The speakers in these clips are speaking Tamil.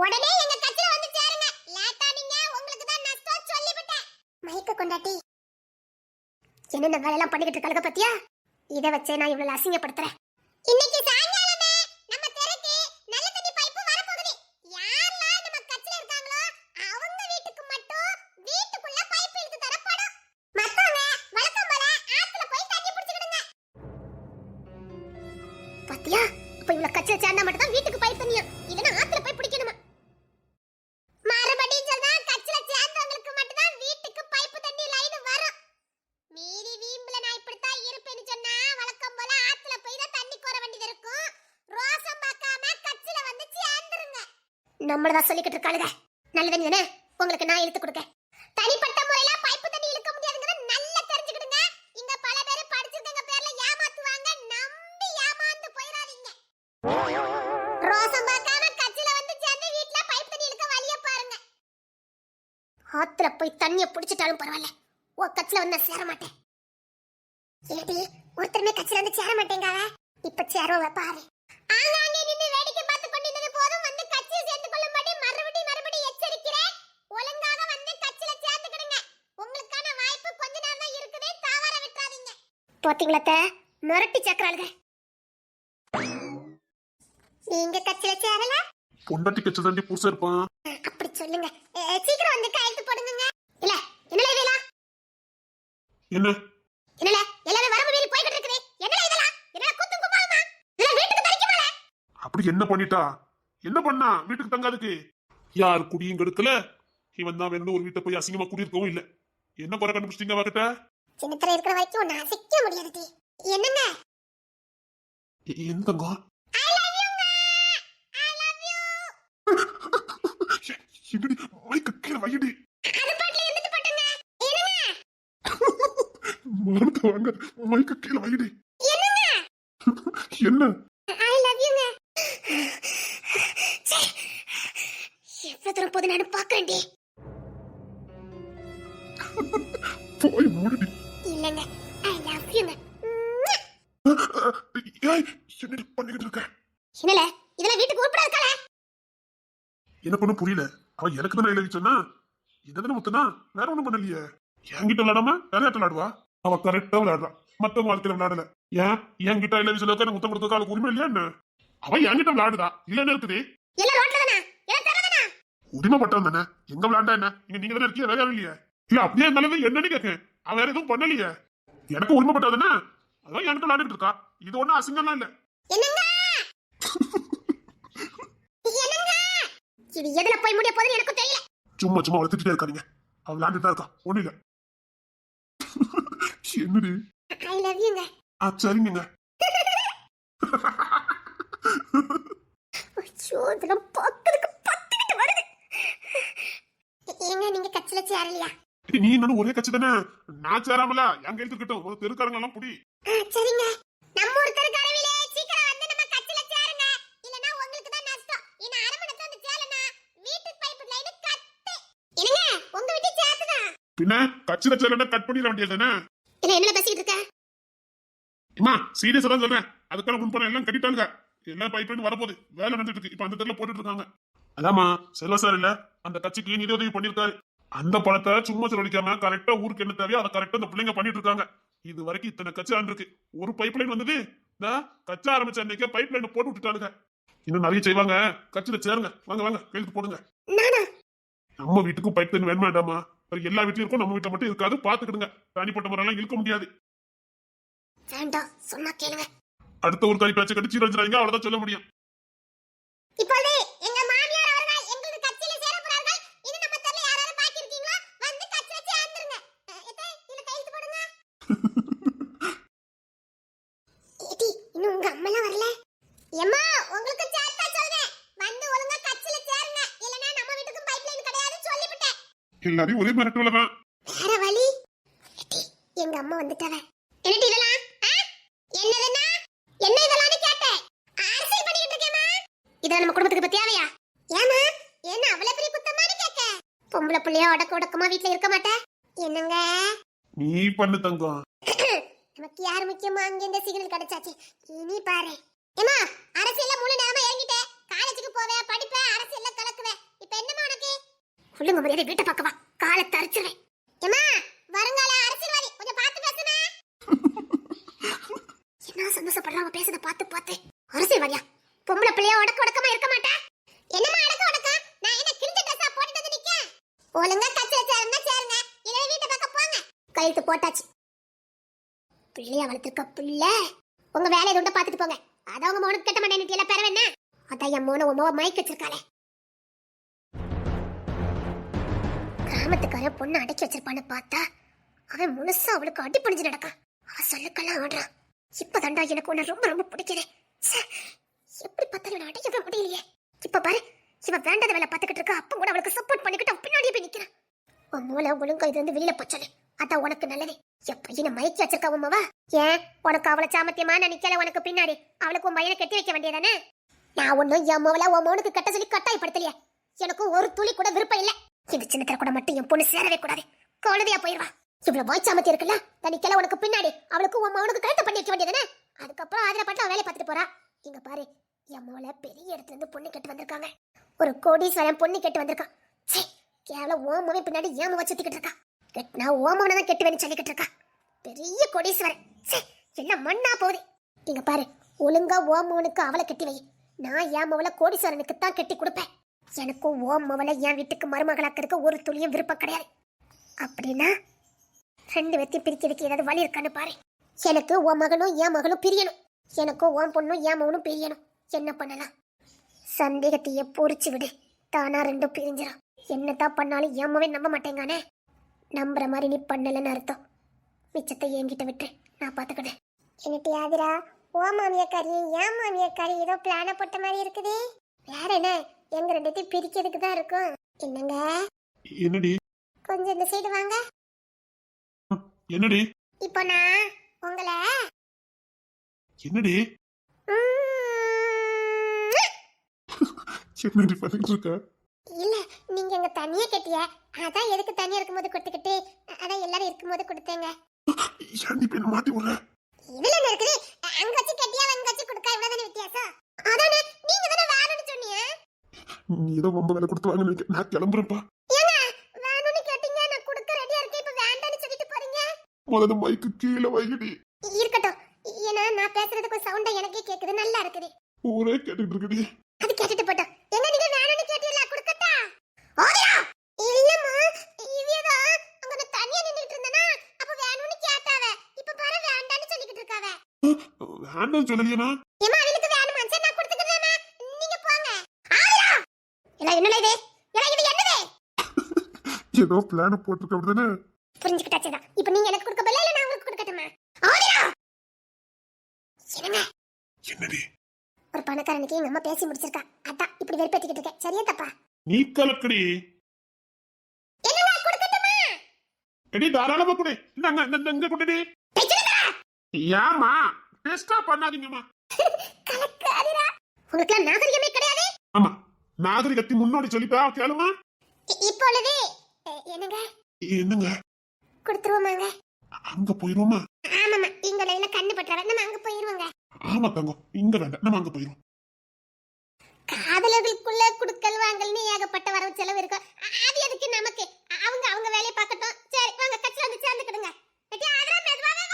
உடனே எங்க கட்சில வந்து சேருங்க. லேட்டா நீங்க உங்களுக்கு தான் நஷ்டம் சொல்லிவிட்டேன். மைக்க கொண்டாட்டி. என்னென்ன வேலையெல்லாம் பண்ணிக்கிட்டு இருக்காங்க பத்தியா? இதை வச்சே நான் இவ்வளவு அசிங்கப்படுத்துறேன். இன்னைக்கு சாயங்காலம் நம்மளதா சொல்லிக்கிட்டு இருக்காளுங்க. நல்ல தண்ணி தானே? உங்களுக்கு நான் இழுத்து கொடுக்க தனிப்பட்ட முறையில பைப்பு தண்ணி இழுக்க முடியாதுங்கிறத நல்லா தெரிஞ்சுக்கிடுங்க. இங்க பல பேர் படிச்சிருக்கங்க பேர்ல ஏமாத்துவாங்க. நம்பி ஏமாந்து போயிடாதீங்க ரோசம் பார்க்காம கட்சில வந்து சேர்ந்து வீட்ல பைப் தண்ணி இழுக்க வழிய பாருங்க. ஆத்துல போய் தண்ணிய புடிச்சிட்டாலும் பரவாயில்ல. ஓ கட்சியில வந்து சேர மாட்டேன். ஏடி ஒருத்தருமே கட்சியில வந்து சேர மாட்டேங்காவ இப்ப சேருவ பாரு. ஆங்காங்கே நின்னு வேடிக்கை பார்த்து கொண்டிருந்தது போதும் வந்து கட்சியில் சேர்ந்து கொள்ளும்படி மறுபடி மறுபடி எச்சரிக்கிறேன் ஒழுங்காக வந்து கட்சியில சேர்ந்துக்கிடுங்க உங்களுக்கான வாய்ப்பு கொஞ்ச நேரம் தான் இருக்குது தவற விட்டுறாதீங்க பாத்தீங்களா மிரட்டி சக்கராளுங்க நீங்க கட்சியில சேரல? பொண்டாட்டி கச்ச தாண்டி புதுசா இருப்பான். அப்படி சொல்லுங்க. சீக்கிரம் வந்து கையெழுத்து போடுங்க இல்ல என்னல இதெல்லாம் என்ன? என்னல? எல்லாரும் வரம்பு மீறி போய்கிட்டு இருக்குது. என்னல இதெல்லாம்? என்னல கூத்தும் கும்பாலுமா இதெல்லாம் வீட்டுக்கு தரிக்குமால அப்படி என்ன பண்ணிட்டா? என்ன பண்ணா? வீட்டுக்கு தங்காதுக்கு? யார் குடியும் கெடுக்கல? இவன் தான் வேணும் ஒரு வீட்டை போய் அசிங்கமா குடியிருக்கவும் இல்ல. என்ன குறை கண்டுபிடிச்சிட்டீங்க அவகிட்ட? சின்னத்துல இருக்கிற வரைக்கும் உன்னை அசைக்க முடியாது. என்னங்க எ- என்ன தங்கம் என்னடி மைக்க கீழே வையடி. மறந்து வாங்க மைக்க கீழே வையடி. என்ன? ஐ லவ் யூங்க எவ்வளவு தூரம் போது நான் பாக்குறேன்டி போய் மூடடி. இல்லங்க. ஐ லவ் யூங்க ஏய், என்னடி பண்ணிக்கிட்டு இருக்க? என்னல? இதெல்லாம் வீட்டுக்கு உருப்படா இருக்கல எனக்கு ஒண்ணும் புரியல. அவ எனக்கு தானே எழுதி சொன்னா? இதை தானே முத்தனா? வேற ஒண்ணும் பண்ணலையே. என்கிட்ட விளையாடாம வேற யார்ட்ட விளையாடுவா? அவ கரெக்டா விளையாடுறா. மத்தவங்க வாழ்க்கையில விளையாடல. ஏன்? என்கிட்ட சொல்ல எனக்கு முத்தம் அவளுக்கு உரிமை இல்லையா என்ன? அவ என்கிட்ட விளையாடுதா? இல்லன்னு இருக்குது. உரிமைப்பட்டவன் தானே? எங்க விளையாண்டா என்ன? இங்க நீங்க தானே இருக்கீங்க வேற இல்லையே. இல்ல அப்படியே இருந்தாலும் என்னன்னு கேட்க அவன் வேற எதுவும் பண்ணலையே. எனக்கு உரிமைப்பட்டது தானே அதான் என்கிட்ட விளையாடிட்டு இருக்கா. இது ஒண்ணும் அசிங்கம்லாம் இல்ல. இது எதுல போய் முடிய போகுதுன்னு எனக்கும் தெரியல. சும்மா சும்மா வளர்த்துட்டே இருக்காதீங்க. அவ விளையாண்டுட்டு தான் இருக்கா. ஒண்ணு இல்ல. என்னடி? ஐ லவ் யூங்க ஆ சரிங்க ஐயோ இதெல்லாம் பார்க்கறதுக்கு பத்துக்கிட்டு வருது. ஏங்க நீங்க கட்சியில சேரலையா? நீ நானும் ஒரே கட்சி தானே? நான் சேராமல. எங்க எடுத்துக்கிட்டோம் ஒரு தெருக்காரங்க எல்லாம் புடி சரிங்க. நம்ம ஒருத்தர் கரவிலே சீக்கிரம் வந்து நம்ம கட்சியில சேருங்க. இல்லனா உங்களுக்கு தான் நஷ்டம். இன்னும் அரை மணி நேரத்துல வந்து சேரலனா வீட்டு பைப் லைன் கட்டு என்னங்க? உங்க வீட்டு சேர்த்துதான் பின்ன கட்சியில சேரலன்னா கட் பண்ணிட வேண்டியது தானே? இல்ல என்ன பேசிக்கிட்டு இருக்க? அம்மா சீரியஸா தான் சொல்றேன். அதுக்கான முன்பணம் எல்லாம் கட்டிட்டாங்க எல்லாம் பைப் லைன் வரப்போகுது. வேலை நடந்துட்டு இருக்கு. இப்ப அந்த தெருல போட்டுட்டு இருக்காங்க. அதாம்மா செல்வ சார் இல்ல அந்த கட்சிக்கு நிதி உதவி பண்ணிருக்காரு அந்த பணத்தை சும்மா செலவழிக்காம கரெக்டா ஊருக்கு என்ன தேவையோ அதை கரெக்டா அந்த பிள்ளைங்க பண்ணிட்டு இருக்காங்க. இது வரைக்கும் இத்தனை கட்சி இருக்கு ஒரு பைப் லைன் வந்தது இந்த கச்சா ஆரம்பிச்ச அன்னைக்கு பைப் லைன் போட்டு விட்டுட்டானுங்க. இன்னும் நிறைய செய்வாங்க. கட்சியில சேருங்க. வாங்க வாங்க கையெழுத்து போடுங்க. நம்ம வீட்டுக்கும் பைப் லைன் வேணுமா வேண்டாமா வேற எல்லா வீட்லயும் இருக்கும் நம்ம வீட்டுல மட்டும் இருக்காது. பாத்துக்கிடுங்க. தனிப்பட்ட முறையெல்லாம் இழுக்க முடியாது. அடுத்த ஒரு கறி பேச்சை கட்டி சீரழிச்சிடாதீங்க. அவ்வளவுதான் சொல்ல முடியும். இப்பொழுது எங்க மாமியார் அவர்கள் எங்களது கட்சியில சேர போறார்கள் இது நம்ம தெருல யாராவது பாக்கி இருக்கீங்களா வந்து கட்சியில சேர்ந்துருங்க அஹ், எத்தே, இதுல கையெழுத்து போடுங்க ஏடி இன்னும் உங்க அம்மாலாம் வரல? எம்மா உங்களுக்கு சேர்த்தா சொல்றேன். வந்து ஒழுங்கா கட்சியில சேருங்க. இல்லனா நம்ம வீட்டுக்கும் பைப் லைன் கிடையாதுன்னு சொல்லிவிட்டேன். எல்லாரையும் ஒரே மிரட்டுல தான். வேற வழி? ஏடி, எங்க அம்மா வந்துட்டாவ. என்னடி இதெல்லாம்? என்னதுன்னா? என்ன இதெல்லாம் கேட்டேன். அரசியல் பண்ணிட்டு இருக்கேமா நம்ம குடும்பத்துக்கு இப்ப தேவையா? ஏமா என்ன அவ்வளவு பெரிய குத்தமானு கேட்க பொம்பளை புள்ளைய உடக்க உடக்கமா வீட்ல இருக்க மாட்டே. என்னங்க? நீ பண்ணு தங்கம். நமக்கு யார் முக்கியமா அங்க இந்த சிக்னல் கிடைச்சாச்சு. இனி பாரு. ஏமா அரசியல்ல முழு நேரமா இறங்கிட்டே காலேஜுக்கு போவே படிப்பேன் அரசியல்ல கலக்குவே சொல்லுங்க மரியாதை வீட்டை பக்கவா காலை தரிச்சிருவேன். ஏமா வருங்கால அரசியல்வாதி கொஞ்சம் பார்த்து பேசுமே? என்ன சந்தோஷப்படுறாங்க பேசுறத பார்த்து பார்த்து அரசியல்வாதியா? பொம்பளை பிள்ளையா உடக்க உடக்கமா இருக்க மாட்டேன் என்னமா அடக்க உடக்க நான் என்ன கிழிஞ்ச ட்ரெஸ்ஸா போட்டுட்டு வந்து நிக்க ஒழுங்கா கச்சல சேருங்க சேருங்க. கழுத்து போட்டாச்சு. பிள்ளையா வளர்த்துருக்க பிள்ளை. உங்க வேலையை தொண்ட பார்த்துட்டு போங்க. அதான் உங்க மோனுக்கு கெட்ட மாட்டேன் எல்லாம் பெற வேணா அதான் என் மோன உமாவை மயக்க வச்சிருக்காளே. கிராமத்துக்கார பொண்ணு அடக்கி வச்சிருப்பான்னு பார்த்தா அவன் முழுசா அவளுக்கு அடி பணிஞ்சு நடக்கான். அவன் சொல்லுக்கெல்லாம் ஆடுறான். இப்பதான்டா எனக்கு உன்னை ரொம்ப ரொம்ப பிடிக்குது. எப்படி பார்த்தாலும் நான் அடையவே முடியலையே. இப்ப பாரு இவ வேண்டாத வேலை பார்த்துக்கிட்டு இருக்கா அப்ப கூட அவளுக்கு சப்போர்ட் பண்ணிக்கிட்டு பின்னாடியே போய் நிக்கிறான். உன் மூளை ஒழுங்கா இது வந்து வெளியில போச்சது அதான் உனக்கு நல்லது. என் பையனை மயக்கி வச்சிருக்கா உமாவா ஏன்? உனக்கு அவளை சாமத்தியமா நினைக்கல உனக்கு பின்னாடி? அவளுக்கு உன் பையனை கட்டி வைக்க வேண்டியதானே நான் ஒன்னும் என் மோவல உன் மோனுக்கு கட்ட சொல்லி கட்டாயப்படுத்தலையே. எனக்கு ஒரு துளி கூட விருப்பம் இல்ல. இந்த சின்னத்துல கூட மட்டும் என் பொண்ணு சேரவே கூடாது. குழந்தையா போயிருவா. இவ்வளவு வாய்ச்சாமத்தி இருக்குல்ல? தனிக்கல உனக்கு பின்னாடி. அவளுக்கு உன் மவனுக்கு கழுத்த பண்ணி வைக்க வேண்டியதானே அதுக்கப்புறம் அதுல பட்டு அவ வேலையை பார்த்துட்டு போறா. இங்க பாரு என் மோள பெரிய இடத்துல இருந்து பொண்ணு கெட்டு வந்திருக்காங்க. ஒரு கோடீஸ்வரன் பொண்ணு கெட்டு வந்திருக்கான். சே கேவலம் ஓமவே பின்னாடி ஏன் சுத்திக்கிட்டு இருக்கா கெட்டினா ஓமவனை தான் கெட்டு வேணும் சொல்லிக்கிட்டு இருக்கா. பெரிய கோடீஸ்வரன். சே என்ன மண்ணா போகுது. இங்க பாரு ஒழுங்கா ஓமவனுக்கு அவளை கட்டி வை. நான் என் மவளை கோடீஸ்வரனுக்கு தான் கட்டி கொடுப்பேன். எனக்கும் ஓம் மவளை என் வீட்டுக்கு மருமகளாக்கிறதுக்கு ஒரு துளியும் விருப்பம் கிடையாது. அப்படின்னா ரெண்டு பேர்த்தையும் பிரிக்கிறதுக்கு ஏதாவது வழி இருக்கான்னு பாரு. எனக்கு உன் மகனும் என் மகளும் பிரியணும். எனக்கும் உன் பொண்ணும் என் மகனும் பிரியணும். என்ன பண்ணலாம்? சந்தேகத்தையே பொறிச்சு விடு. தானா ரெண்டும் பிரிஞ்சிடும் என்னதான் பண்ணாலும் ஏமாவே நம்ப மாட்டேங்கானே. நம்புற மாதிரி நீ பண்ணலன்னு அர்த்தம். மிச்சத்தை என்கிட்ட விட்டு நான் பார்த்துக்கிட்டேன் என்னட்டு யாதிரா ஓ மாமியக்காரி ஏன் மாமியக்காரி? ஏதோ பிளான போட்ட மாதிரி இருக்குது. வேற என்ன? எங்க ரெண்டுத்தையும் பிரிக்கிறதுக்கு தான் இருக்கும். என்னங்க? என்னடி? கொஞ்சம் இந்த சைடு வாங்க. என்னடி? இப்போ நான் உங்களை என்னடி? என்னடி பண்ணிட்டு இருக்க? தனியா கட்டிய? அதான் எதுக்கு தனியா இருக்கும்போது கொடுத்துக்கிட்டு அதான் எல்லாரும் இருக்கும்போது கொடுத்தேங்க. ஏன் நீ என்ன மாட்டி விடுற? இதுல என்ன இருக்குது? அங்க வச்சு கட்டியா? அங்க வச்சு கொடுக்க? இவ்வளவுதானே வித்தியாசம்? அதானே நீங்க தானே வேணும்னு சொன்னீங்க? நீ ஏதோ ரொம்ப வேலை கொடுத்து வாங்க நான் கிளம்புறேன்ப்பா. வேணும்னு கேட்டீங்க நான் கொடுக்க ரெடியா இருக்கேன் இப்ப வேண்டாம்னு சொல்லிட்டு போறீங்க? முதல்ல மைக்கு கீழே வைக்கடி. இருக்கட்டும். ஏன்னா நான் பேசுறதுக்கு சவுண்டா எனக்கே கேக்குது நல்லா இருக்குது. ஊரே கேட்டுட்டு இருக்கடி அது கேட்டுட்டு போட்டோம் எங்க நீங்க வேணும்னு கேட்டீங்களா கொடுக்கட்டா ஓடியா இல்லம்மா இவியதா அங்க நான் தனியா நின்னுட்டு இருந்தனா அப்ப வேணும்னு கேட்டாவ இப்ப பாரு வேண்டாம்னு சொல்லிக்கிட்டு இருக்காவ வேண்டாம் சொல்லலையா ஏமா அவளுக்கு வேணுமா? சரி நான் கொடுத்துக்கிறேம்மா நீங்க போங்க. ஆதிரா எல்லாம் என்னடா இது? எல்லாம் இது என்னது? ஏதோ பிளான போட்டிருக்க அப்படிதானே? புரிஞ்சுக்கிட்டாச்சுதான். இப்போ நீங்க எனக்கு கொடுக்க பதிலா இல்ல நான் உங்களுக்கு கொடுக்கட்டுமா? என்னங்க? என்னடி? ஒரு பணக்காரனுக்கு எங்க அம்மா பேசி முடிச்சிருக்கா. அதான் இப்படி வெறுப்பேத்திக்கிட்டு இருக்கேன். சரியா தப்பா? நீ கலக்கடி. எடி தாராளமா கொடு. இந்தாங்க இந்த இங்க கொண்டுடி. ஏமா டெஸ்டா பண்ணாதீங்கம்மா. கலக்கு ஆதிரா உங்களுக்கு நாகரிகமே கிடையாது? ஆமா நாகரிகத்தை முன்னாடி சொல்லிட்டா கேளுமா. இப்பொழுது என்னங்க? என்னங்க? கொடுத்துருவோமாங்க? அங்க போயிருவோமா? ஆமாமா இங்க லைன்ல கண்ணு பற்றவ நம்ம அங்க போயிருவோங்க. ஆமா தங்கம் இங்க வேண்டாம் நம்ம அங்க போயிருவோம். காதலர்களுக்குள்ள குடுக்கல் வாங்கல்னு ஏகப்பட்ட வரவு செலவு இருக்கும் அது எதுக்கு நமக்கு? அவங்க அவங்க வேலையை பார்க்கட்டும். சரி வாங்க கட்சில வந்து சேர்ந்துக்கிடுங்க. மெதுவாவே வா.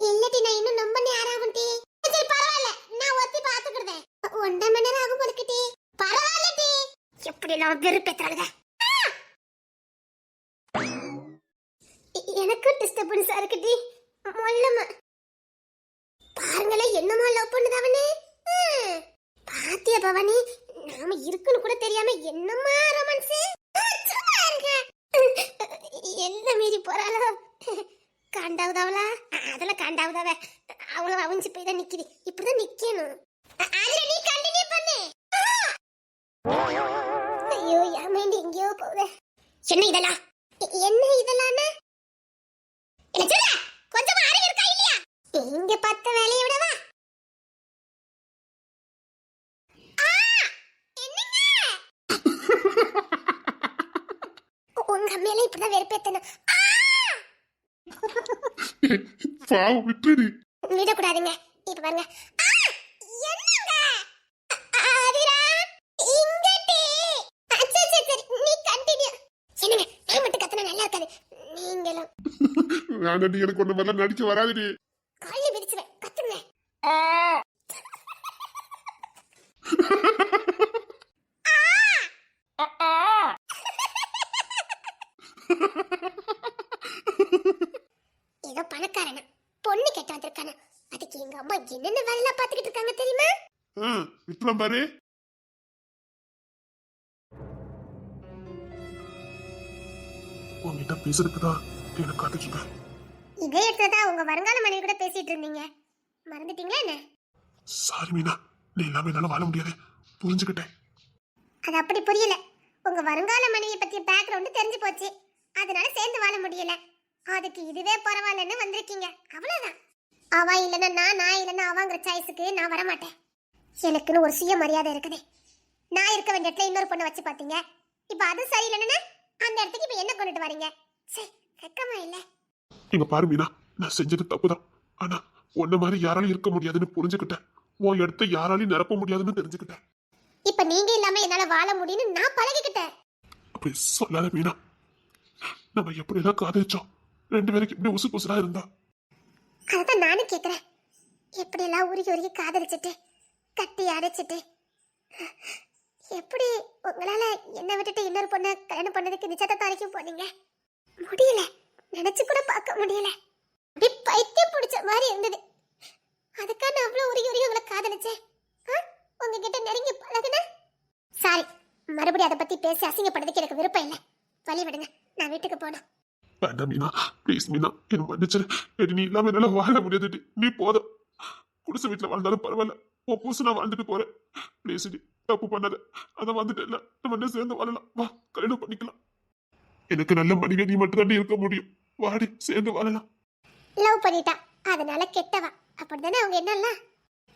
இல்லடி நான் இன்னும் ரொம்ப நேரம் ஆகும் டி சரி பரவாயில்ல நான் ஒத்தி பாத்துக்கிறேன் ஒன்றரை மணி நேரம் ஆகும் போலுக்கு டி பரவாயில்ல டி எப்படி நான் வெறுப்பேத்துறாளுங்க எனக்கு டிஸ்டர்பன்ஸா இருக்கு டி மொல்லமா பாருங்களே என்னமா லவ் பண்ணுது அவனே ம். பாத்தியா பவானி நாம இருக்குன்னு கூட தெரியாம என்னமா ரொமான்ஸ் என்ன மீறி போறாளோ காண்டாவதாவளா? அதெல்லாம் காண்டாவதாவ. அவ்வளவு அவிஞ்சு போய் தான் நிக்குது. இப்படிதான் நிக்கணும். அதுல நீ கண்டினியூ பண்ணு. ஐயோ என் மைண்ட் எங்கேயோ போகுது. என்ன இதெல்லாம்? என்ன இதெல்லாம் கொஞ்சமா அறிவு இருக்கா இல்லையா? இங்க பத்த வேலையை விடவா? உங்க மேல இப்படிதான் வெறுப்பேத்தணும். பாவம் விட்டுடி. விடக்கூடாதுங்க. இப்ப பாருங்க. நீங்களும். எனக்கு ஒண்ணு மேல நடிக்க வராதுடி. காலையில விரிச்சுவேன் கத்துங்க. ஆ, விக்ரம் பாரு. உங்ககிட்ட பேசுறதுக்கு தான் எனக்கு காத்துட்டு இருக்கேன் இதே இடத்துல தான் உங்க வருங்கால மனைவி கூட பேசிட்டு இருந்தீங்க. மறந்துட்டீங்களா என்ன? சாரி மீனா நீ இல்லாம என்னால வாழ முடியாது. புரிஞ்சுக்கிட்டேன். அது அப்படி புரியல. உங்க வருங்கால மனைவியை பத்திய பேக்ரவுண்ட் தெரிஞ்சு போச்சு. அதனால சேர்ந்து வாழ முடியல. அதுக்கு இதுவே பரவாயில்லன்னு வந்திருக்கீங்க. அவ்வளவுதான். அவ இல்லைன்னா நான் நான் இல்லைன்னா அவங்கிற சாய்ஸுக்கு நான் வரமாட்டேன். எனக்குன்னு ஒரு சுய மரியாதை இருக்குது. நான் இருக்க வேண்டிய இடத்துல இன்னொரு பொண்ணை வச்சு பார்த்தீங்க இப்போ அது சரியில்லைன்னா அந்த இடத்துக்கு இப்போ என்ன கொண்டுட்டு வரீங்க? சே வெக்கமா இல்லை. இங்க பாரு மீனா நான் செஞ்சது தப்புதான். ஆனா உன்ன மாதிரி யாராலையும் இருக்க முடியாதுன்னு புரிஞ்சுக்கிட்டேன். உன் இடத்த யாராலையும் நிரப்ப முடியாதுன்னு தெரிஞ்சுக்கிட்டேன். இப்போ நீங்க இல்லாம என்னால வாழ முடியும்னு நான் பழகிக்கிட்டேன். அப்படி சொல்லாத மீனா. நம்ம எப்படி எல்லாம் காதலிச்சோம்? ரெண்டு பேருக்கு இப்படி உசு புசுலா இருந்தா? அதான் நானும் கேக்குறேன். எப்படியெல்லாம் உருகி உருகி காதலிச்சிட்டு தட்டி அடைச்சிட்டு. எப்படி உங்களால என்னை விட்டுட்டு இன்னொரு பொண்ணை கல்யாணம் பண்ணதுக்கு நிச்சயத்தை வரைக்கும் போனீங்க? முடியல. நினைச்சு கூட பார்க்க முடியல. அப்படி பைத்தியம் பிடிச்ச மாதிரி இருந்தது. அதுக்காக நான் அவ்வளோ உருகி உருகி உங்களை காதலிச்சேன். உங்ககிட்ட நெருங்கி பழகுன? சாரி மறுபடியும் அதை பத்தி பேசி அசிங்கப்படுறதுக்கு எனக்கு விருப்பம் இல்லை. வழி விடுங்க. நான் வீட்டுக்கு போனேன் வேண்டாம் மீனா. ப்ளீஸ் மீனா. என்ன மன்னிச்சிரு. நீ இல்லாம என்னால வாழ முடியாது. நீ போதும். குடிசை வீட்டுல வாழ்ந்தாலும் பரவாயில்ல. உன் புதுசு நான் வாழ்ந்துட்டு போறேன். ப்ளீஸ் டி தப்பு பண்ணாத. அதான் வந்துட்டு இல்ல நம்ம என்ன சேர்ந்து வாழலாம்? வா கல்யாணம் பண்ணிக்கலாம். எனக்கு நல்ல மனைவி நீ மட்டும் தான் இருக்க முடியும். வாடி சேர்ந்து வாழலாம். லவ் பண்ணிட்டா. அதனால கெட்டவா. அப்படிதானே அவங்க என்னல்ல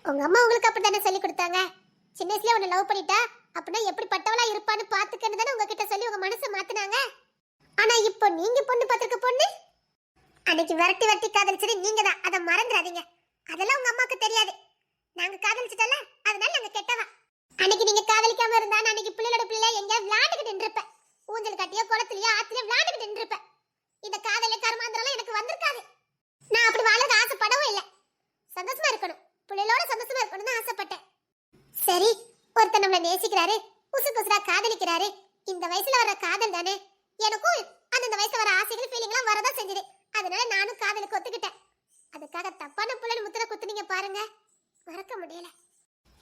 உங்க அம்மா உங்களுக்கு அப்படிதானே சொல்லி கொடுத்தாங்க? சின்ன வயசுல உன்னை லவ் பண்ணிட்டா? அப்படின்னா எப்படிப்பட்டவளா இருப்பான்னு பாத்துக்கன்னு தானே உங்ககிட்ட சொல்லி உங்க மனசை மாத்தினாங்க? ஆனா இப்போ நீங்க பொண்ணு பாத்துருக்க பொண்ணு? அன்னைக்கு விரட்டி விரட்டி காதலிச்சது நீங்க தான் அதை மறந்துடாதீங்க. அதெல்லாம் உங்க அம்மாக்கு தெரியாது. நாங்க காதலிச்சிட்டல அதனால நாங்க கெட்டவா? அன்னைக்கு நீங்க காதலிக்காம இருந்தா நான் அன்னைக்கு பிள்ளையோட பிள்ளை எங்க விளையாண்டுகிட்டு நின்றுப்ப. ஊஞ்சல் கட்டியோ குளத்துலயோ ஆத்திலயோ விளையாண்டுகிட்டு நின்றுப்ப. இந்த காதலே கருமாந்திரம் எனக்கு வந்திருக்காது. நான் அப்படி வாழ ஆசைப்படவும் இல்லை. சந்தோஷமா இருக்கணும். பிள்ளைகளோட சந்தோஷமா இருக்கணும்னு ஆசைப்பட்டேன். சரி ஒருத்தர் நம்மள நேசிக்கிறாரு புசு புசுரா காதலிக்கிறாரு. இந்த வயசுல வர காதல் தானே? எனக்கும் அந்தந்த வயசுல வர ஆசைகள் ஃபீலிங்லாம் வரதான் செஞ்சது. அதனால நானும் காதலுக்கு ஒத்துக்கிட்டேன். அதுக்காக தப்பான பிள்ளைன்னு முத்திர குத்துனீங்க பாருங்க. மறக்க முடியல.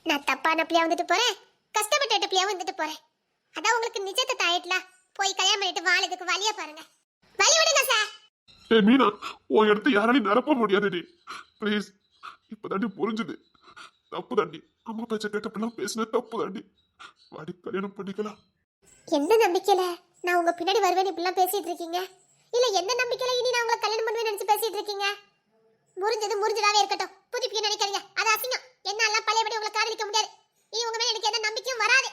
நான் தப்பான பிள்ளையா வந்துட்டு போறேன். கஷ்டப்பட்டு பிள்ளையா வந்துட்டு போறேன். அதான் உங்களுக்கு நிஜத்தை ஆயிட்டல போய் கல்யாணம் பண்ணிட்டு வாழதுக்கு வழியா பாருங்க. வழி விடுங்க சார் ஏ மீனா உன் இடத்த யாராலையும் நிரப்ப முடியாதுடி ப்ளீஸ் இப்பதாண்டி புரிஞ்சுது. தப்பு தாண்டி அம்மா பேச்ச கேட்டப்பெல்லாம் பேசின தப்பு தாண்டி வாடி கல்யாணம் பண்ணிக்கலாம். எந்த நம்பிக்கையில நான் உங்க பின்னாடி வருவேன் இப்படிலாம் பேசிட்டு இருக்கீங்க? இல்ல எந்த நம்பிக்கையில இனி நான் உங்களை கல்யாணம் பண்ணுவேன் நினைச்சு பேசிட்டு இருக்கீங்க? முறிஞ்சது முறிஞ்சதாவே இருக்கட்டும். புதுப்பிக்க நினைக்கிறீங்க அது அசிங்கம். என்னால பழையபடி உங்களை காதலிக்க முடியாது. இனி உங்க மேல எனக்கு எந்த நம்பிக்கையும் வராது.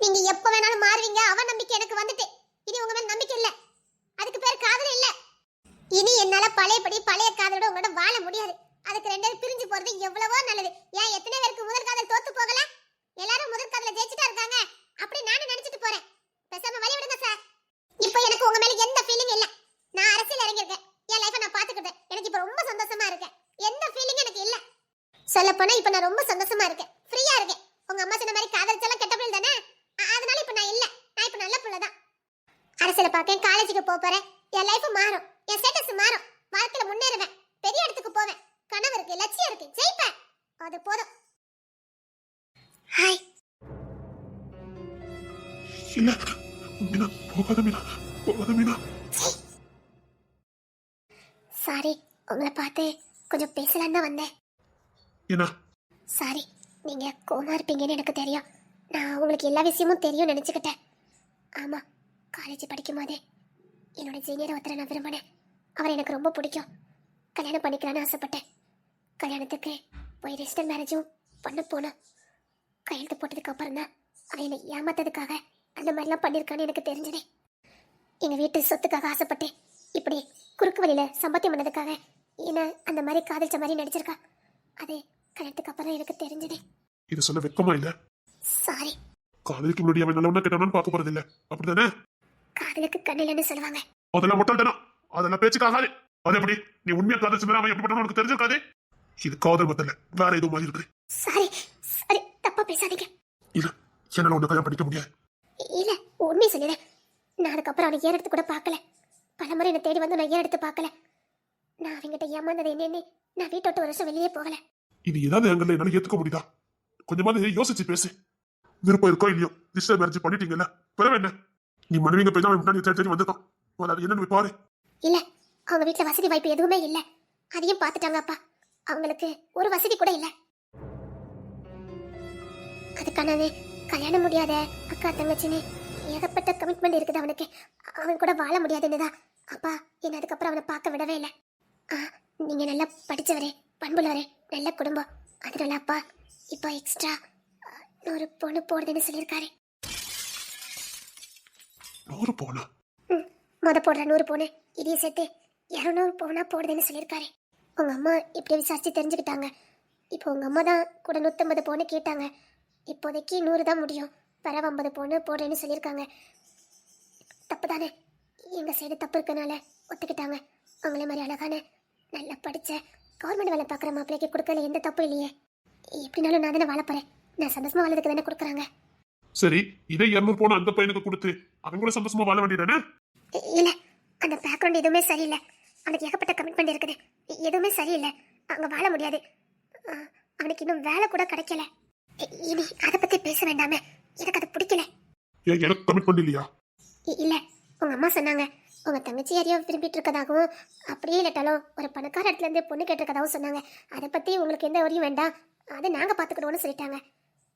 நீங்க எப்ப வேணாலும் மாறுவீங்க. அவ நம்பிக்கை எனக்கு வந்துட்டு. இனி உங்க மேல நம்பிக்கை இல்ல. அதுக்கு பேர் காதல் இல்ல. இனி என்னால பழையபடி பழைய காதலோட உங்களோட வாழ முடியாது. அதுக்கு ரெண்டு பேரும் பிரிஞ்சு போறது எவ்வளவோ நல்லது. ஏன் எத்தனை பேருக்கு முதல் காதல் தோத்து போகல? எல்லாரும் முதல் காதல ஜெயிச்சுட்டா இருக்காங்க. அப்படி நானும் நினைச்சிட்டு போறேன். பேசாம வழி விடுங்க சார் இப்போ எனக்கு உங்க மேல எந்த ஃபீலிங் இல்ல. நான் அரசியல் இறங்கியிருக்கேன். என் லைஃபை நான் பாத்துக்கிட்டேன் எனக்கு இப்போ ரொம்ப சந்தோஷமா இருக்கேன். எந்த ஃபீலிங் எனக்கு இல்ல. சொல்ல போனா இப்போ நான் ரொம்ப சந்தோஷமா இருக்கேன். ஃப்ரீயா இருக்கேன். உங்க அம்மா சொன்ன மாதிரி காதலிச்சாலும் கெட்ட பிள்ளை தானே? அதனால இப்போ நான் இல்ல. நான் இப்போ நல்ல பிள்ளை தான். அரசியலை பார்க்க காலேஜுக்கு போறேன். என் லைஃப் மாறும். என் ஸ்டேட்டஸ் மாறும். வாழ்க்கையில முன்னேறுவேன். பெரிய இடத்துக்கு போவேன். கனவு இருக்கு லட்சியம் இருக்கு ஜெயிப்பேன். அது போதும். ஹாய் இல்ல மீனா போகாத மீனா. போகாத மீனா. சாரி உங்களை பார்த்து கொஞ்சம் பேசலான்னு தான் வந்தேன். என்ன? சாரி நீங்க கோமா இருப்பீங்கன்னு எனக்கு தெரியும். நான் உங்களுக்கு எல்லா விஷயமும் தெரியும் நினச்சிக்கிட்டேன். ஆமாம் காலேஜ் படிக்கும் போதே என்னோட சீனியர் ஒருத்தரை நான் விரும்பினேன். அவர் எனக்கு ரொம்ப பிடிக்கும். கல்யாணம் பண்ணிக்கலான்னு ஆசைப்பட்டேன். கல்யாணத்துக்கு போய் ரெஜிஸ்டர் மேரேஜும் பண்ண போனோம். கையெழுத்து போட்டதுக்கு அப்புறம் தான் அவன் என்னை ஏமாத்ததுக்காக அந்த மாதிரிலாம் பண்ணியிருக்கான்னு எனக்கு தெரிஞ்சதே. எங்கள் வீட்டு சொத்துக்காக ஆசைப்பட்டு இப்படி குறுக்கு வழியில் சம்பாத்தியம் பண்ணதுக்காக. என்ன அந்த மாதிரி காதலிச்ச மாதிரி நடிச்சிருக்கா. அது கல்யாணத்துக்கு அப்புறம் எனக்கு தெரிஞ்சதே. இதை சொல்ல வெக்கமா இல்ல? சாரி காதலிக்கு முன்னாடி அவன் நல்லவனா கெட்டவனான்னு பார்க்க போறது இல்ல. அப்படிதானே காதலுக்கு கண்ணிலன்னு சொல்லுவாங்க. அதெல்லாம் முட்டாள்தனம் அதெல்லாம் பேச்சுக்காகாது அது எப்படி? நீ உண்மையா காதல் அவன் எப்படி உனக்கு தெரிஞ்சிருக்காதே? இது காதல் பத்தல வேற எதுவும் மாதிரி இருக்கு. சாரி சாரி தப்பா பேசாதீங்க. இல்ல என்னால உன்னை கல்யாணம் பண்ணிக்க முடியாது. இல்ல உண்மையை சொல்லிடுறேன் நான் அதுக்கப்புறம் அவனை ஏன் எடுத்து கூட பார்க்கல. பலமுறை என்னை தேடி வந்து நான் ஏன் எடுத்து பார்க்கல? நான் அவங்ககிட்ட ஏமாந்தது என்னன்னு நான் வீட்டை விட்டு வருஷம் வெளியே போகல. இது ஏதாவது எங்களை என்னால ஏத்துக்க முடியுதா? கொஞ்சமாவது யோசிச்சு பேசு. விருப்பம் இருக்கோ இல்லையோ டிஸ்டர்ப் மேரேஜ் பண்ணிட்டீங்கல்ல? பிறகு என்ன? நீ மனைவிங்க போய் தான் முன்னாடி தேடி தேடி வந்திருக்கான். முதல்ல அது என்னன்னு பாரு. இல்ல அவங்க வீட்ல வசதி வாய்ப்பு எதுவுமே இல்ல. அதையும் பார்த்துட்டாங்க அப்பா. அவங்களுக்கு ஒரு வசதி கூட இல்ல. அதுக்கானது கல்யாணம் முடியாத அக்கா தங்கச்சின்னு ஏகப்பட்ட கமிட்மெண்ட் இருக்குது அவனுக்கு. அவன் கூட வாழ முடியாதுன்னுதான் அப்பா என்ன அதுக்கப்புறம் அவனை பார்க்க விடவே இல்லை. ஆ நீங்க நல்லா படிச்சவரே பண்புள்ளவரே நல்ல குடும்பம். அதனால அப்பா. இப்போ எக்ஸ்ட்ரா ஒரு பொண்ணு போடுதுன்னு சொல்லியிருக்காரு. நூறு போனா? ம், முத போடுற நூறு பவுனு இதையும் சேர்த்து இரநூறு பவுனா போடுதுன்னு சொல்லியிருக்காரு. உங்க அம்மா இப்படி விசாரிச்சு தெரிஞ்சுக்கிட்டாங்க. இப்போ உங்க அம்மா தான் கூட நூற்றம்பது பவுனு கேட்டாங்க. இப்போதைக்கு நூறு தான் முடியும். பிறகு ஐம்பது பவுனு போடுறேன்னு சொல்லியிருக்காங்க. தப்பு தானே எங்கள் சைடு தப்பு இருக்கனால ஒத்துக்கிட்டாங்க. உங்களே மாதிரி அழகான நல்லா படித்த கவர்மெண்ட் வேலை பார்க்குற மாப்பிள்ளைக்கு கொடுக்கல எந்த தப்பும் இல்லையே. எப்படினாலும் நான் தானே வாழ போகிறேன் நான் சந்தோஷமா வாழறதுக்கு தானே கொடுக்குறாங்க. சரி இதை இருநூறு போன அந்த பையனுக்கு கொடுத்து அவன் கூட சந்தோஷமா வாழ வேண்டியதானே? இல்ல அந்த பேக்ரவுண்ட் எதுவுமே சரியில்லை. அவனுக்கு ஏகப்பட்ட கமிட்மெண்ட் இருக்குது. எதுவுமே சரியில்லை. அங்க வாழ முடியாது. அவனுக்கு இன்னும் வேலை கூட கிடைக்கல. இனி அதை பத்தி பேச வேண்டாமே. எனக்கு அது பிடிக்கல. ஏன் எனக்கு கமிட்மெண்ட் இல்லையா இல்ல. உங்க அம்மா சொன்னாங்க. உங்க தங்கச்சி யாரையோ விரும்பிட்டு இருக்கதாகவும் அப்படியே இல்லாட்டாலும் ஒரு பணக்கார இடத்துல இருந்து பொண்ணு கேட்டிருக்கதாகவும் சொன்னாங்க. அதை பத்தி உங்களுக்கு எந்த வரியும் வேண்டாம். அதை நாங்க பாத்துக்கிடுவோம்னு சொல்லிட்டாங்க.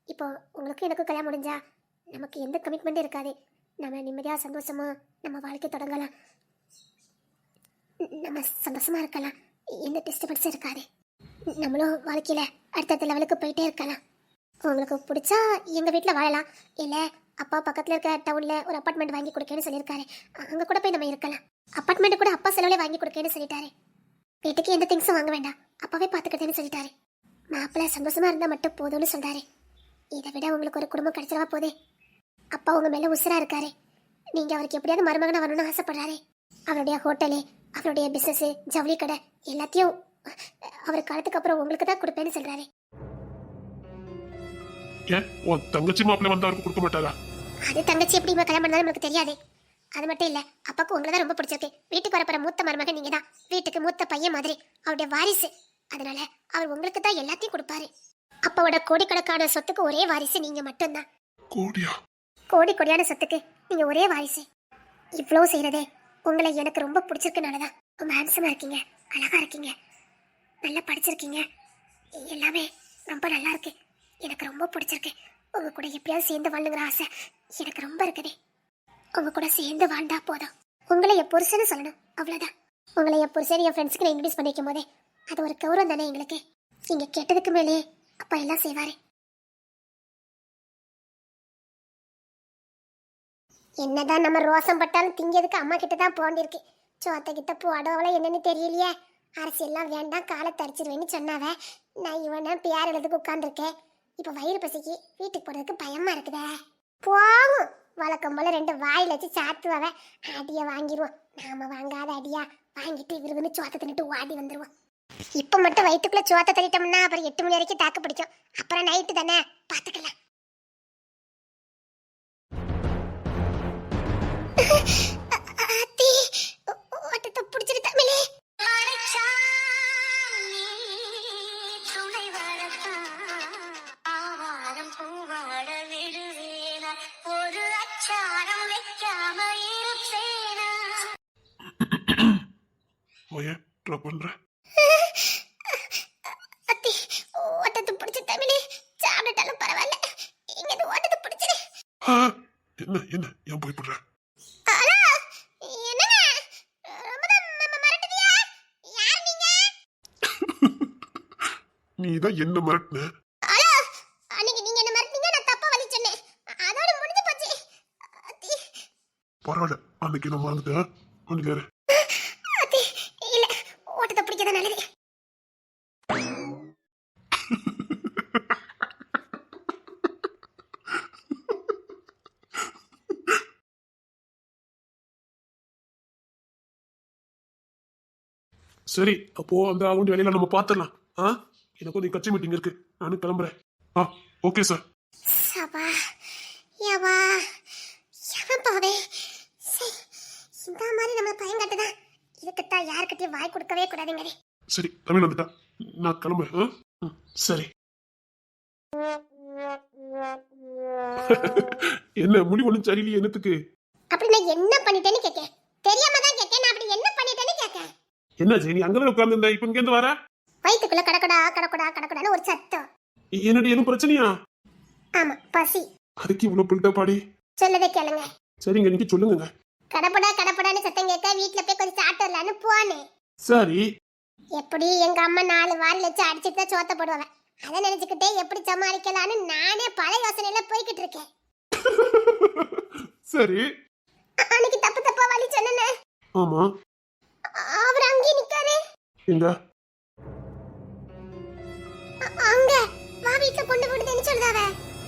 இப்போ உங்களுக்கு எனக்கு கல்யாணம் முடிஞ்சா நமக்கு எந்த கமிட்மெண்ட்டும் இருக்காது. நம்ம நிம்மதியா சந்தோஷமா நம்ம வாழ்க்கை தொடங்கலாம். நம்ம சந்தோஷமா இருக்கலாம். எந்த டிஸ்டர்பன்ஸும் இருக்காது. நம்மளும் வாழ்க்கையில அடுத்தடுத்த லெவலுக்கு போயிட்டே இருக்கலாம். உங்களுக்கு பிடிச்சா எங்கள் வீட்டில் வாழலாம். இல்லை அப்பா பக்கத்தில் இருக்க டவுனில் ஒரு அப்பார்ட்மெண்ட் வாங்கி கொடுக்கேன்னு சொல்லியிருக்காரு. அங்கே கூட போய் நம்ம இருக்கலாம். அப்பார்ட்மெண்ட் கூட அப்பா செலவுல வாங்கி கொடுக்கேன்னு சொல்லிட்டாரு. வீட்டுக்கு எந்த திங்ஸும் வாங்க வேண்டாம். அப்பாவே பார்த்துக்கிட்டேன்னு சொல்லிட்டாரு. மாப்பிள்ளை சந்தோஷமாக இருந்தால் மட்டும் போதும்னு சொல்கிறாரு இதை விட உங்களுக்கு ஒரு குடும்பம் கிடைச்சிடவா போதே? அப்பா உங்கள் மேலே உசராக இருக்காரு. நீங்கள் அவருக்கு எப்படியாவது மருமகனை வரணும்னு ஆசைப்படுறாரு. அவருடைய ஹோட்டலு அவருடைய பிஸ்னஸ்ஸு ஜவுளி கடை எல்லாத்தையும் அவர் காலத்துக்கு அப்புறம் உங்களுக்கு தான் கொடுப்பேன்னு சொல்கிறாரு ஏன் உன் தங்கச்சி மாப்பிள்ளை வந்தா அவருக்கு கொடுக்க மாட்டாரா? அது தங்கச்சி எப்படி இவன் கல்யாணம் பண்ணாலும் நமக்கு தெரியாது. அது மட்டும் இல்ல அப்பாக்கு உங்களை தான் ரொம்ப பிடிச்சிருக்கு. வீட்டுக்கு வரப்போற மூத்த மருமகன் நீங்க தான் வீட்டுக்கு மூத்த பையன் மாதிரி. அவருடைய வாரிசு. அதனால அவர் உங்களுக்கு தான் எல்லாத்தையும் கொடுப்பாரு. அப்பாவோட கோடிக்கணக்கான சொத்துக்கு ஒரே வாரிசு நீங்க மட்டும்தான். கோடியா? கோடி கோடியான சொத்துக்கு நீங்க ஒரே வாரிசு. இவ்வளவு செய்யறதே உங்களை எனக்கு ரொம்ப பிடிச்சிருக்கனாலதான். ரொம்ப ஹேண்ட்ஸமா இருக்கீங்க அழகா இருக்கீங்க. நல்லா படிச்சிருக்கீங்க. எல்லாமே ரொம்ப நல்லா இருக்கு. எனக்கு ரொம்ப பிடிச்சிருக்கு. உங்க கூட எப்படியாவது சேர்ந்து வாழணுங்கிற ஆசை எனக்கு ரொம்ப இருக்குது. உங்க கூட சேர்ந்து வாழ்ந்தா போதும். உங்களை என் புருஷன்னு சொல்லணும். அவ்வளோதான் உங்களை என் புருஷன் என் ஃப்ரெண்ட்ஸ்க்கு நான் இன்ட்ரடியூஸ் பண்ணிக்கும் போதே அது ஒரு கௌரவம் தானே எங்களுக்கு. நீங்க கேட்டதுக்கு மேலே அப்பா எல்லாம் செய்வாரு. என்னதான் நம்ம ரோசம் பட்டாலும் திங்கிறதுக்கு அம்மா கிட்ட தான் போண்டிருக்கு சோத்த கிட்ட போடவள என்னன்னு தெரியலையே. அரசியல்லாம் வேண்டாம் காலை தரிச்சிருவேன்னு சொன்னாவ. நான் இவனை பேர் எழுதுக்கு உட்காந்துருக்கேன் இப்போ வயிறு பசிக்கு வீட்டுக்கு போறதுக்கு பயமா இருக்குதே. போகும். வழக்கம் போல ரெண்டு வாயில் வச்சு சாத்துவாவ அடியை வாங்கிடுவோம் நாம வாங்காத அடியா? வாங்கிட்டு விருதுன்னு சோத்த தின்னுட்டு ஓடி வந்துருவோம். இப்போ மட்டும் வயிற்றுக்குள்ள சோத்த தள்ளிட்டோம்னா அப்புறம் எட்டு மணி வரைக்கும் தாக்கு பிடிக்கும். அப்புறம் நைட்டு தானே? பார்த்துக்கலாம் ஓட்டத்தை பிடிச்சிட்டு ஓயே ட்ராப் பண்றேன் அத்தி ஓட்டத்தை பிடிச்ச தமிழே சாப்பிட்டாலும் பரவாயில்ல. இங்க ஓட்டத்தை பிடிச்சிரு என்ன என்ன ஏன் போய் நீங்க? நீ தான் என்ன மிரட்டின பரவாயில்ல அன்னைக்கு நான் மறந்துட்டேன். அன்னைக்கு வேற அத்தி இல்ல ஓட்டத்தை பிடிக்கதான் நல்லது சரி அப்போ அந்த வேண்டிய வேலையில நம்ம பார்த்துடலாம் ஆ? எனக்கு கொஞ்சம் கட்சி மீட்டிங் இருக்கு. நானும் கிளம்புறேன். ஆ ஓகே சார் சபா யவா எவன் பாவே. சீ, இந்த மாதிரி நம்ம பையன் கட்டுதான் இதுக்குத்தான் யாருக்கிட்டையும் வாய் கொடுக்கவே கூடாதுங்க சரி தமிழ் வந்துட்டா. நான் கிளம்புறேன். சரி. என்ன முடிவு ஒன்றும் சரியில்லையே என்னத்துக்கு? அப்படி நான் என்ன பண்ணிட்டேன்னு கேட்கேன் தெரியாம தான் கேட்கேன் நான் அப்படி என்ன பண்ணிட்டேன்னு கேட்கேன் என்ன ஜெனி அங்கதான் உட்கார்ந்து இப்ப இங்க இருந்து வர? வயிற்றுக்குள்ள கடக்கடா கடக்கடா கடக்கடான்னு ஒரு சத்தம். என்னடி எதுவும் பிரச்சனையா? ஆமா பசி. அதுக்கு இவ்வளவு பில்டப் பாடி சொல்லதை கேளுங்க. சரிங்க நீங்க சொல்லுங்க கடப்படா கடப்படான்னு சத்தம் கேட்க வீட்டுல போய் கொஞ்சம் சாப்பிட்டு வரலான்னு போனேன் சரி. எப்படி எங்க அம்மா நாலு வாரில் வச்சு அடிச்சுட்டு தான் சோத்த போடுவாங்க. அதை நினைச்சுக்கிட்டே எப்படி சமாளிக்கலான்னு நானே பல யோசனையில போய்கிட்டு இருக்கேன். சரி. அன்னைக்கு தப்பு தப்பா வழி சொன்னேனே. ஆமா. நிக்காரு எங்க? அங்க. வா கொண்டு விடுதுன்னு சொல்லுதாவ.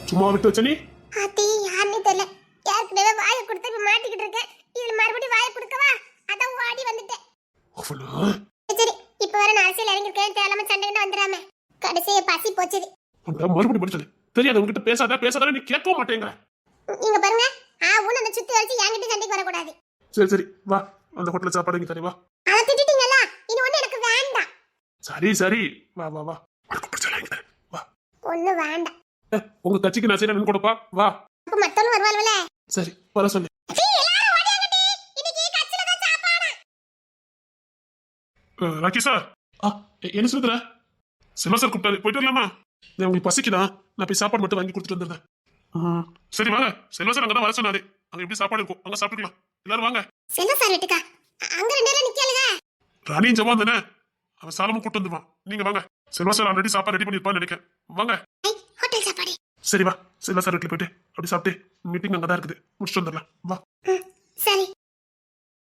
சும்மா விட்டு வச்ச நீ? அத்தி யாருன்னு தெரியல. ஏற்கனவே வாயை கொடுத்து இப்ப மாட்டிக்கிட்டு இருக்கேன் இதுல மறுபடியும் வாயை கொடுக்கவா அதான் ஓடி வந்துட்டேன். அவனா சரி இப்ப வர நான் அரசியல் இறங்கிருக்கேன் தேலாம சண்டைன்னு வந்துடாம. கடைசிய பசி போச்சுது. மறுபடியும் படிச்சது தெரியாது உங்ககிட்ட பேசாத பேசாத நீ மாட்டேங்கிற. இங்க பாருங்க. ஆ ஊன்னு அந்த சுத்தி வச்சு என்கிட்ட சண்டைக்கு வரக்கூடாது. சரி சரி. வா. அந்த ஹோட்டல்ல சாப்பாடு இங்க தரேன் வா. அதை திட்டிட்டீங்களா இனி ஒண்ணு எனக்கு வேண்டாம் சரி சரி. வா வா வா. உனக்கு தரேன் வா. ஒண்ணு வேண்டாம். ஏ, உங்க கட்சிக்கு நான் செய்யறேன் கொடுப்பா. வா. அப்ப மத்தவங்க வருவாள்வல சரி வர சொல்லு. ராக்கி சார் ஆ என்ன சொல்லுற சிவா சார் கூப்பிட்டாரு. போயிட்டு வரலாமா? நான் உங்களுக்கு பசிக்குதா? நான் போய் சாப்பாடு மட்டும் வாங்கி கொடுத்துட்டு வந்துடுறேன். சரி வாங்க. செல்வா சார் அங்கதான் வர சொன்னாரு. அங்க எப்படி சாப்பாடு இருக்கும்? அங்க சாப்பிட்டுக்கலாம். எல்லாரும் வாங்க. செல்வ சார் வீட்டுக்கா? அங்க ரெண்டு பேரும் நிக்கலுங்க ராணியும் ஜவான் தானே? அவன் சாலமும் கூட்டு வந்துவான் நீங்க வாங்க. செல்வா சார் ஆல்ரெடி சாப்பாடு ரெடி பண்ணிருப்பான்னு நினைக்கிறேன். வாங்க. ஹோட்டல் சாப்பாடு. சரி வா. செல்வா சார் வீட்டுல போயிட்டு அப்படி சாப்பிட்டு மீட்டிங் அங்கதான் இருக்குது. முடிச்சுட்டு வந்துடலாம். வா.